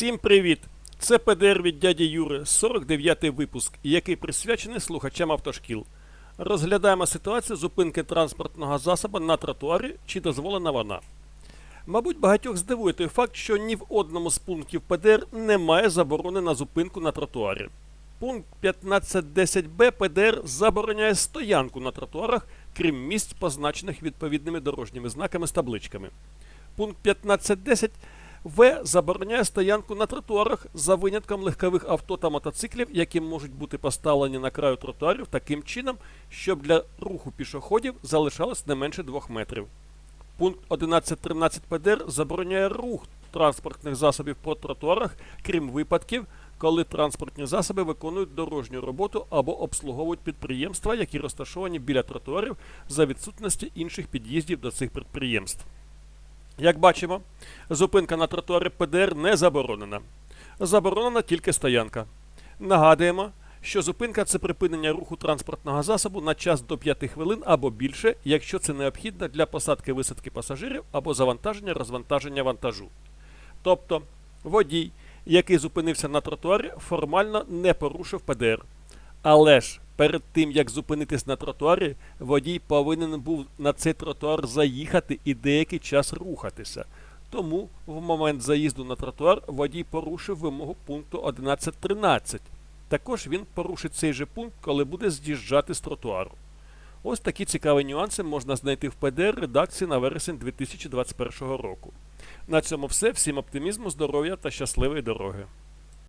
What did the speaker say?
Всім привіт! Це ПДР від дяді Юри, 49-й випуск, який присвячений слухачам автошкіл. Розглядаємо ситуацію зупинки транспортного засобу на тротуарі, чи дозволена вона. Мабуть, багатьох здивує той факт, що ні в одному з пунктів ПДР немає заборони на зупинку на тротуарі. Пункт 1510б ПДР забороняє стоянку на тротуарах, крім місць, позначених відповідними дорожніми знаками з табличками. Пункт 1510 В забороняє стоянку на тротуарах за винятком легкових авто та мотоциклів, які можуть бути поставлені на краю тротуарів таким чином, щоб для руху пішоходів залишалось не менше 2 метрів. Пункт 11.13 ПДР забороняє рух транспортних засобів по тротуарах, крім випадків, коли транспортні засоби виконують дорожню роботу або обслуговують підприємства, які розташовані біля тротуарів за відсутності інших під'їздів до цих підприємств. Як бачимо, зупинка на тротуарі ПДР не заборонена. Заборонена тільки стоянка. Нагадуємо, що зупинка це припинення руху транспортного засобу на час до 5 хвилин або більше, якщо це необхідно для посадки висадки пасажирів або завантаження розвантаження вантажу. Тобто водій, який зупинився на тротуарі, формально не порушив ПДР. Але ж перед тим як зупинитись на тротуарі, водій повинен був на цей тротуар заїхати і деякий час рухатися. Тому в момент заїзду на тротуар водій порушив вимогу пункту 11.13. Також він порушить цей же пункт, коли буде з'їжджати з тротуару. Ось такі цікаві нюанси можна знайти в ПДР редакції на вересень 2021 року. На цьому все. Всім оптимізму, здоров'я та щасливої дороги.